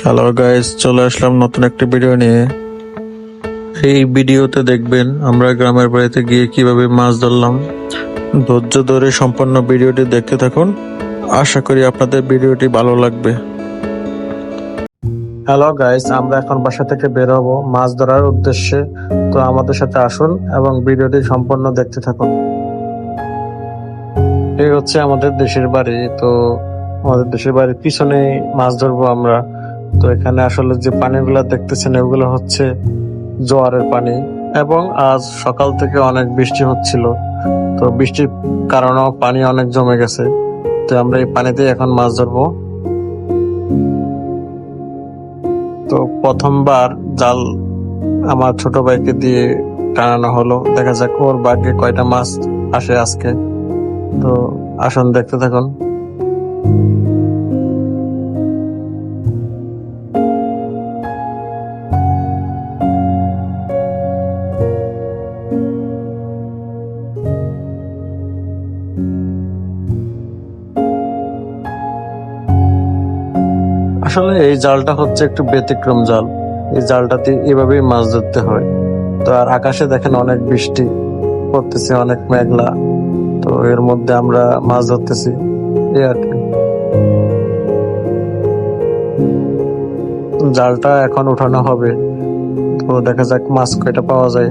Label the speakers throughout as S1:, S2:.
S1: Hello guys চলে আসলাম নতুন একটা ভিডিও নিয়ে। এই ভিডিওতে দেখবেন, আমরা গ্রামের বাড়িতে গিয়ে কীভাবে মাছ ধরলাম। ধৈর্য ধরে সম্পূর্ণ ভিডিওটি দেখতে থাকুন। আশা করি আপনাদের ভিডিওটি ভালো লাগবে। হ্যালো গাইস আমরা এখন বাসা থেকে বের হব মাছ ধরার উদ্দেশ্যে। তো আমাদের সাথে আসুন এবং ভিডিওটি সম্পূর্ণ দেখতে থাকুন। এই হচ্ছে আমাদের দেশের বাড়ি। তো আমাদের দেশের বাড়ির পিছনে মাছ ধরবো আমরা। তো এখানে আসলে যে পানিগুলো দেখতেছেন, এগুলো হচ্ছে জোয়ারের পানি এবং আজ সকাল থেকে অনেক বৃষ্টি হচ্ছিল। তো বৃষ্টির কারণেও পানি অনেক জমে গেছে। তো আমরা এই পানিতে এখন মাছ ধরবো। তো প্রথমবার জাল আমার ছোট ভাইকে দিয়ে টানানো হলো। দেখা যাক ওর ভাগ্যে কয়টা মাছ আসে আজকে। তো আসুন দেখতে থাকুন। আসলে এই জালটা হচ্ছে একটু ব্যতিক্রম জাল। এই জালটাতে এভাবেই মাছ ধরতে হয়। তো আর আকাশে দেখেন অনেক বৃষ্টি পড়তেছে, অনেক মেঘলা। তো এর মধ্যে আমরা মাছ ধরতেছি। আর কি। জালটা এখন উঠানো হবে। তো দেখা যাক মাছ কয়টা পাওয়া যায়।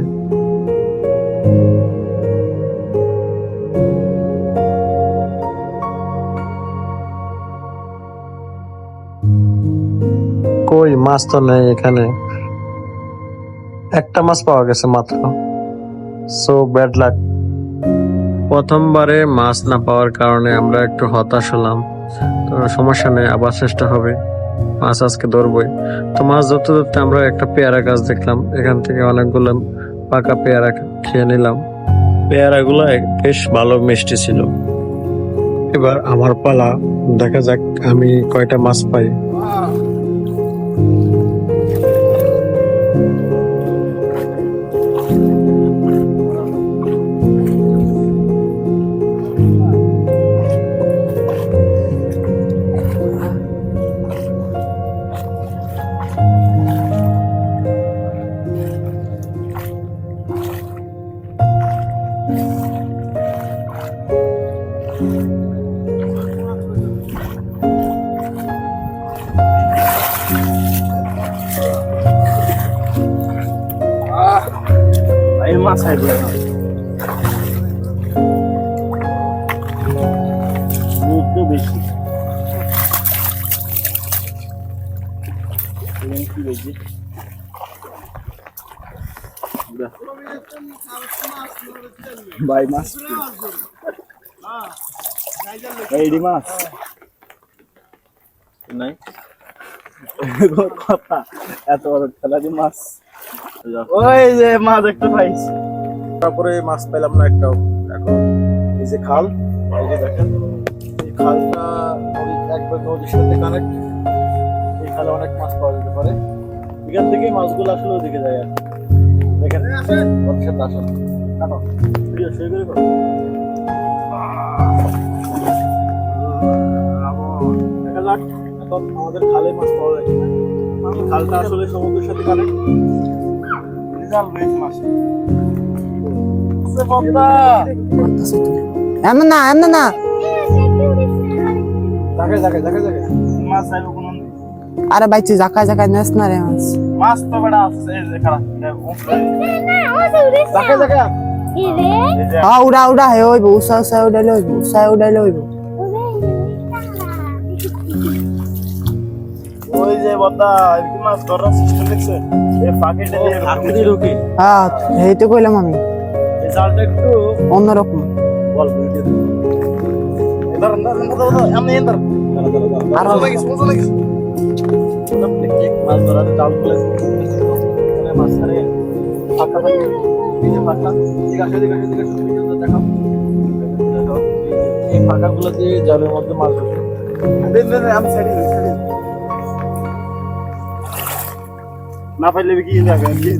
S1: কই মাছ তো নেই এখানে। একটা মাছ পাওয়া গেছে মাত্র। সো ব্যাড লাক প্রথমবারে মাছ না পাওয়ার কারণে আমরা একটু হতাশ হলাম। তো সমস্যা নেই আবার চেষ্টা হবে। মাছ আজকে ধরবই। তো মাছ ধরতে ধরতে আমরা একটা পেয়ারা গাছ দেখলাম। এখান থেকে অনেকগুলো পাকা পেয়ারা খেয়ে নিলাম। পেয়ারাগুলো বেশ ভালো মিষ্টি ছিল। এবার আমার পালা দেখা যাক আমি কয়টা মাছ পাই।
S2: মাছ তো বেশি বেশি। বাই মাছ। এইডি মাছ। নাই। কথা। এত বড় খেলারি মাছ। ওই যে মাছ একটু পাইছি। তারপরে মাছ পেলাম না একটাও। এখন এই যে খাল, এই যে দেখেন, এই খালটা একবার নদীর সাথে কানেক্ট এই খালে অনেক মাছ পাওয়া যেতে পারে। এখান থেকে মাছগুলো আসলে ওদিকে যায় আর। দেখেন, ওর সাথে কেন? ভিডিও শুরু করে করো। দেখা যাক, এখন আমাদের খালে মাছ পাওয়া যায়। খালটা আসলে সমুদ্রের সাথে কানেক্ট
S3: এমন না এমন না আরে বাইচি জাকায় জাকায় নেস না রে মাছ।
S2: মাছ তো বেড়া আছে এই যে জায়গায় এই যে
S3: হ্যাঁ উড়া উড়া হে ওইব উষা উষা উড়াইলে হইব উষা উড়াইলে হইব।
S2: ওই যে বদা এদিকে মাছ ধরার সিস্টেম দেখছে? ফাঁকি
S3: হ্যাঁ এই তো কইলাম আমি
S2: এই একটু
S3: অন্যরকম
S2: ফাঁকা দেখাও। এই ফাঁকাগুলো দিয়ে জালের মধ্যে মাছ আমি সাইডে না কি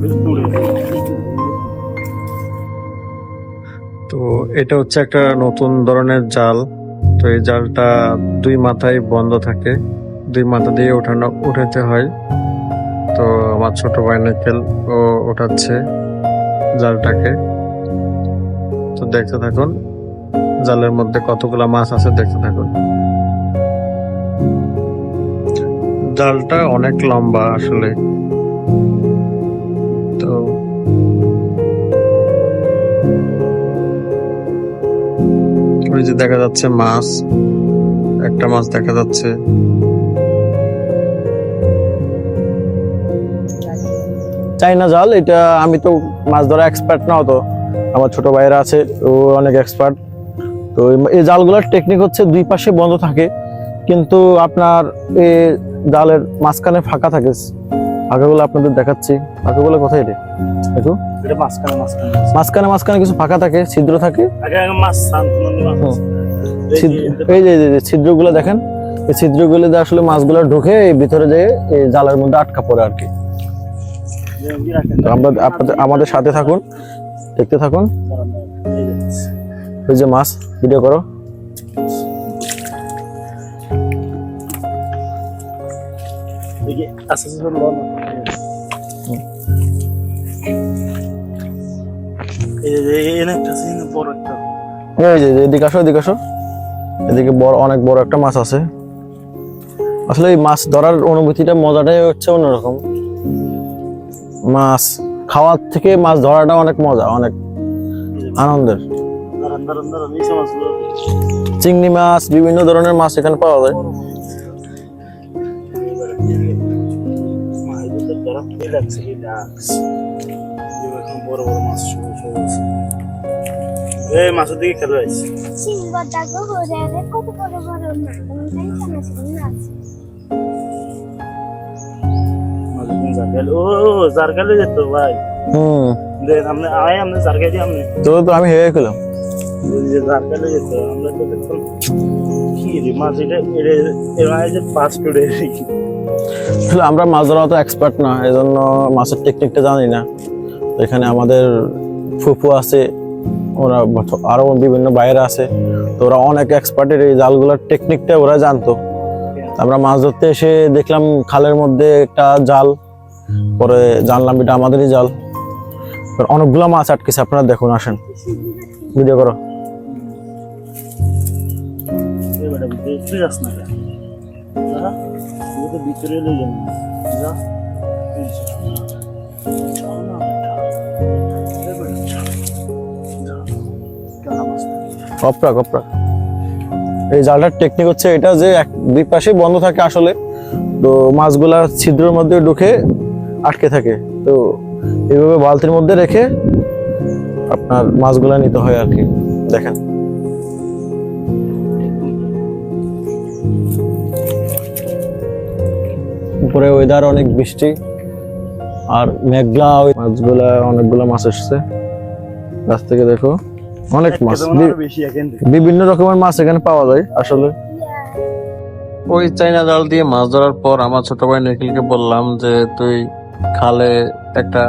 S1: তো এটা হচ্ছে একটা নতুন ধরনের জাল। তো এই জালটা দুই মাথায় বন্ধ থাকে। দুই মাথা দিয়ে ওঠানো, উঠাতে হয়। তো আমার ছোট ভাই নাকেল ও ওঠাচ্ছে জালটাকে। তো দেখতে থাকুন, জালের মধ্যে কতগুলা মাছ আছে দেখতে থাকুন। জালটা অনেক লম্বা আসলে। তো ওই যে দেখা যাচ্ছে মাছ, একটা মাছ দেখা যাচ্ছে।
S2: চাইনা জাল, এটা আমি তো মাছ ধরা এক্সপার্ট না হতো আমার ছোট ভাইয়েরা আছে, ও অনেক এক্সপার্ট তো এই- জালগুলোর টেকনিক হচ্ছে দুই পাশে বন্ধ থাকে, কিন্তু আপনার এই জালের মাঝখানে ফাঁকা থাকে। ফাঁকাগুলো আপনাদের দেখাচ্ছি। ফাঁকাগুলো কোথায় রে দেখো
S4: মাঝখানে মাঝখানে।
S2: কিছু ফাঁকা থাকে ছিদ্র থাকে।
S4: এই যে-
S2: যে। যে ছিদ্রগুলো দেখেন এই ছিদ্রগুলো দিয়ে আসলে মাছগুলো ঢুকে এই ভিতরে এই জালের মধ্যে আটকা পড়ে আর কি।
S4: যে
S2: আমরা আপনাদের আমাদের সাথে থাকুন দেখতে থাকুন। ওই যে মাছ ভিডিও করো।
S4: এই এই যে
S2: এদিকে আসো এদিকে আসো। এদিকে বড় অনেক বড় একটা মাছ আছে। আসলে এই মাছ ধরার অনুভূতিটা মজাটাই হচ্ছে অন্যরকম। মাছ খাওয়ার থেকে মাছ ধরাটা অনেক মজা অনেক আনন্দের। চিংড়ি মাছ বিভিন্ন ধরনের মাছ এখানে পাওয়া যায়।
S4: বড় বড় মাছ এই মাছের দিকে খেলে
S5: কত বড় বড় আছে না
S4: মাঝখানে জারগাল ও জারগালে যেত ভাই। আপনি আয় আপনি
S2: তো তো আমি হেয়ে গেলাম
S4: আমরা মাছ
S2: ধরা তো এক্সপার্ট না এই জন্য মাছের টেকনিকটা জানি না। এখানে আমাদের ফুফু আছে, ওরা আরও বিভিন্ন বাইরে আছে। তো ওরা অনেক এক্সপার্টের এই জালগুলোর টেকনিকটা ওরা জানতো। আমরা মাছ ধরতে এসে দেখলাম খালের মধ্যে একটা জাল, পরে জানলাম এটা আমাদেরই জাল। অনেকগুলো মাছ আটকেছে, আপনারা দেখুন, আসেন। ভিডিও করো।
S4: ভিতরে না।
S2: কপরা কপরা এই জালটার টেকনিক হচ্ছে এটা যে এক দুই বন্ধ থাকে আসলে। তো মাছগুলা ছিদ্রের মধ্যে ঢুকে আটকে থাকে। তো এইভাবে বালতির মধ্যে রেখে আপনার মাছগুলা নিতে হয় আর কি। দেখেন। উপরে ওয়েদার অনেক বৃষ্টি আর মেঘলা ওই মাছগুলা, অনেকগুলো মাছ এসছে। গাছ থেকে দেখো। অনেক মাছ। বিভিন্ন রকমের মাছ এখানে পাওয়া যায় আসলে।
S1: ওই চাইনা জাল দিয়ে মাছ ধরার পর আমার ছোট ভাই নিখিলকে বললাম যে তুই খালে একটা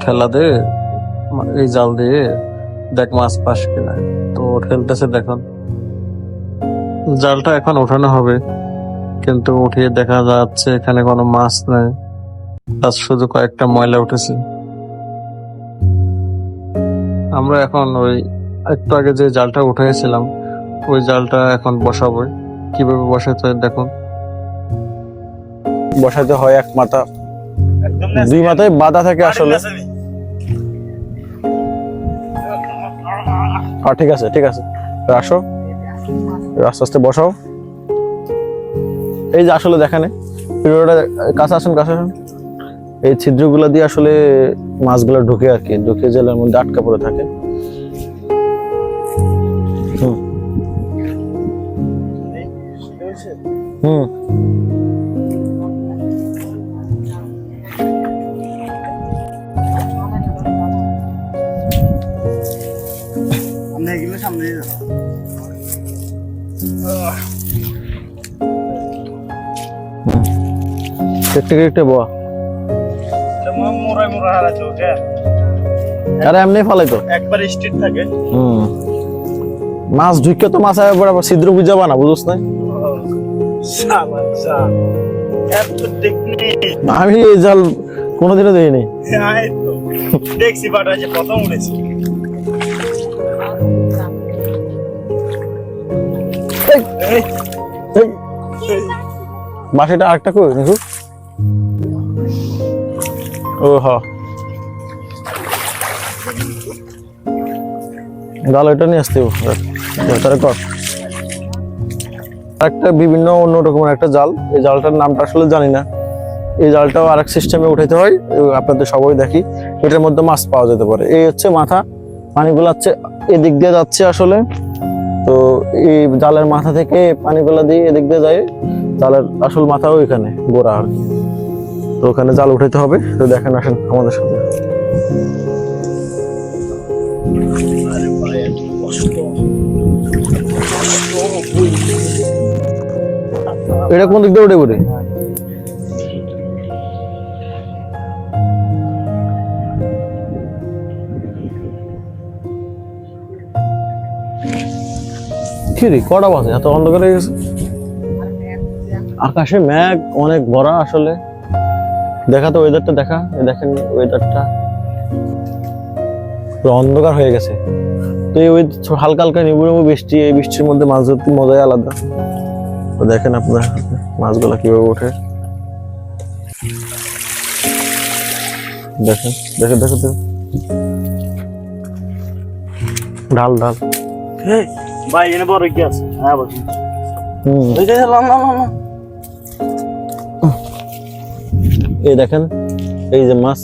S1: ঠেলা দে এই জাল দিয়ে দেখ মাছ পাস কিনা। তো ও ঠেলতেছে দেখুন। জালটা এখন ওঠানো হবে কিন্তু উঠিয়ে দেখা যাচ্ছে এখানে কোনো মাছ নেই। তার শুধু কয়েকটা ময়লা উঠেছে। আমরা এখন ওই একটু আগে যে জালটা উঠাইছিলাম ওই জালটা এখন বসাবো। কীভাবে বসাতে হয় দেখুন।
S2: বসাতে হয় এক মাথা। দুই মাথায় বাধা থাকে আসলে। হ্যাঁ ঠিক আছে ঠিক আছে। আসো আস্তে আস্তে বসাও। এই যে আসলে দেখানে কাছে আসুন কাছে আসুন। এই ছিদ্রগুলো দিয়ে আসলে মাছগুলো ঢুকে আর কি ঢুকে জেলের মধ্যে আটকা পড়ে থাকে। হুম।
S4: সামনে।
S2: একটু একটু বয়া।
S4: মোড়ায় মোড়া হারাচ্ছে ওকে
S2: আরে এমনি ফালাই তো।
S4: একবার স্ট্রিট থাকে।
S2: হুম। মাছ ঢুকে তো মাছ আবার আবার ছিদ্র বুঝাবা না বুঝছ না আমি এই জাল কোনোদিনও দেইনি
S4: দেখছি বাটা প্রথম উঠেছি।
S2: বাসিটা আরেকটা কই দেখো ও হ জাল এটা নিয়ে আসতে। তাহলে কর। একটা বিভিন্ন অন্য রকমের একটা জাল। এই জালটার নামটা আসলে জানি না। এই জালটাও আরেক সিস্টেমে উঠাইতে হয়। আপনাদের সবাই দেখি। এটার মধ্যে মাছ পাওয়া যেতে পারে। এই হচ্ছে মাথা। পানিগুলো হচ্ছে এদিক দিয়ে যাচ্ছে আসলে। তো এই জালের মাথা থেকে পানিগুলো দিয়ে এদিক দিয়ে যায়। জালের আসল মাথাও এখানে গোড়া আর কি। তো ওখানে জাল উঠাইতে হবে। তো দেখেন, আসেন আমাদের সাথে। এটা কোন দিক দিয়ে উঠে কি কটা বাজে? এত অন্ধকার গেছে। আকাশে মেঘ, অনেক ভরা আসলে। দেখা তো ওয়েদারটা দেখা দেখেন ওয়েদারটা পুরো অন্ধকার হয়ে গেছে। তো এই ওই হালকা হালকা নিবু নিবু বৃষ্টি এই বৃষ্টির মধ্যে মাছ ধরতে মজাই আলাদা। তো দেখেন আপনার মাছগুলো কীভাবে ওঠে। দেখেন দেখেন দেখেন দেখেন। ঢাল ঢাল
S4: ভাই এনে বড় কি আছে? হ্যাঁ বলছি
S2: হুম।
S4: এই
S2: দেখেন, এই যে মাছ,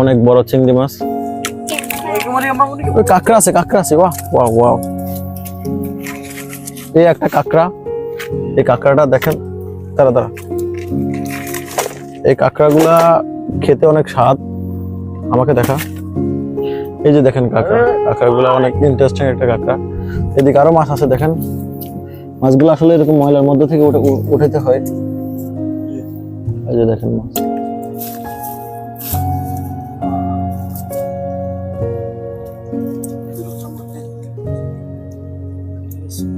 S2: অনেক বড় চিংড়ি মাছ। কাঁকড়া আছে কাঁকড়া আছে, বাহ ওয়াও ওয়াও এই একটা কাঁকড়া, এই কাঁকড়াটা দেখেন তারা তারা এই কাঁকড়াগুলা খেতে অনেক স্বাদ। আমাকে দেখা। এই যে দেখেন কাঁকড়া, কাঁকড়াগুলো অনেক ইন্টারেস্টিং একটা কাঁকড়া। এদিকে আরও মাছ আছে, দেখেন। মাছগুলো আসলে এরকম ময়লার মধ্যে থেকে উঠাতে হয়। এই যে দেখেন মাছ।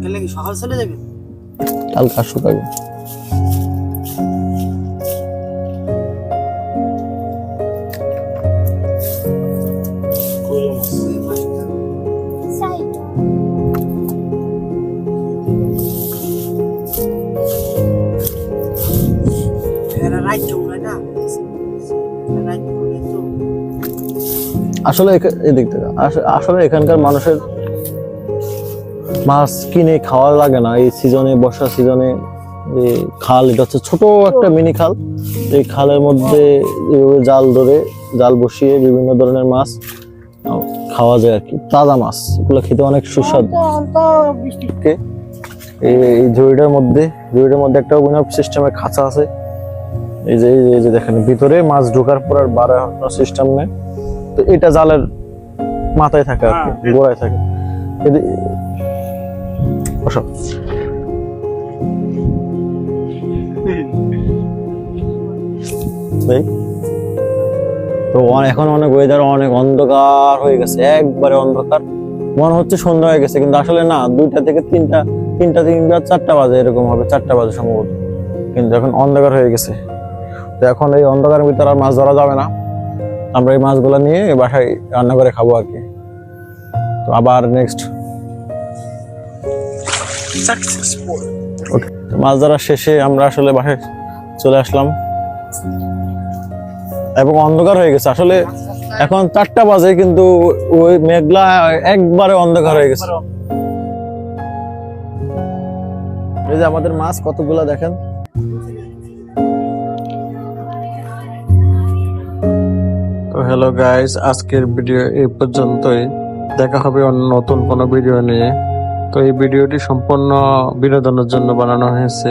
S3: গেলে কি সকাল
S2: আসলে এদিক থেকে আস- আসলে এখানকার মানুষের মাছ কিনে খাওয়া লাগে না। এই সিজনে বর্ষা সিজনে এই খাল এটা হচ্ছে ছোট একটা মিনি খাল। এই খালের মধ্যে জাল ধরে জাল বসিয়ে বিভিন্ন ধরনের মাছ খাওয়া যায় আর কি। তাজা মাছ এগুলো খেতে অনেক সুস্বাদু। এই এই ঝুড়িটার মধ্যে ঝুড়িটার মধ্যে একটা উইনার সিস্টেমের খাঁচা আছে। এই যে এই যে- এই যে দেখেন ভিতরে মাছ ঢোকার পর আর বার সিস্টেম নেই। তো এটা জালের মাথায় থাকে আর কি
S4: হ্যাঁ।
S2: গোড়ায় থাকে। বসো। তো এখন অনেক ওয়েদার অনেক অন্ধকার হয়ে গেছে একবারে অন্ধকার। মনে হচ্ছে সন্ধ্যা হয়ে গেছে কিন্তু আসলে না দুইটা থেকে তিনটা তিনটা তিনটা চারটা বাজে এরকম হবে চারটা বাজে সম্ভবত। কিন্তু এখন অন্ধকার হয়ে গেছে। তো এখন এই অন্ধকারের ভিতরে আর মাছ ধরা যাবে না। আমরা এই মাছগুলো নিয়ে বাসায় রান্না করে খাব আর কি। তো আবার নেক্সট মাছ ধরার শেষে আমরা আসলে বাসায় চলে আসলাম। এবং অন্ধকার হয়ে গেছে। আসলে এখন চারটা বাজে কিন্তু ওই মেঘলা একবারে অন্ধকার হয়ে গেছে। এই যে আমাদের মাছ কতগুলা দেখেন?
S1: তো হ্যালো গাইস আজকের ভিডিও এই পর্যন্তই। দেখা হবে অন্য নতুন কোনো ভিডিও নিয়ে। তো এই ভিডিওটি সম্পূর্ণ বিনোদনের জন্য বানানো হয়েছে।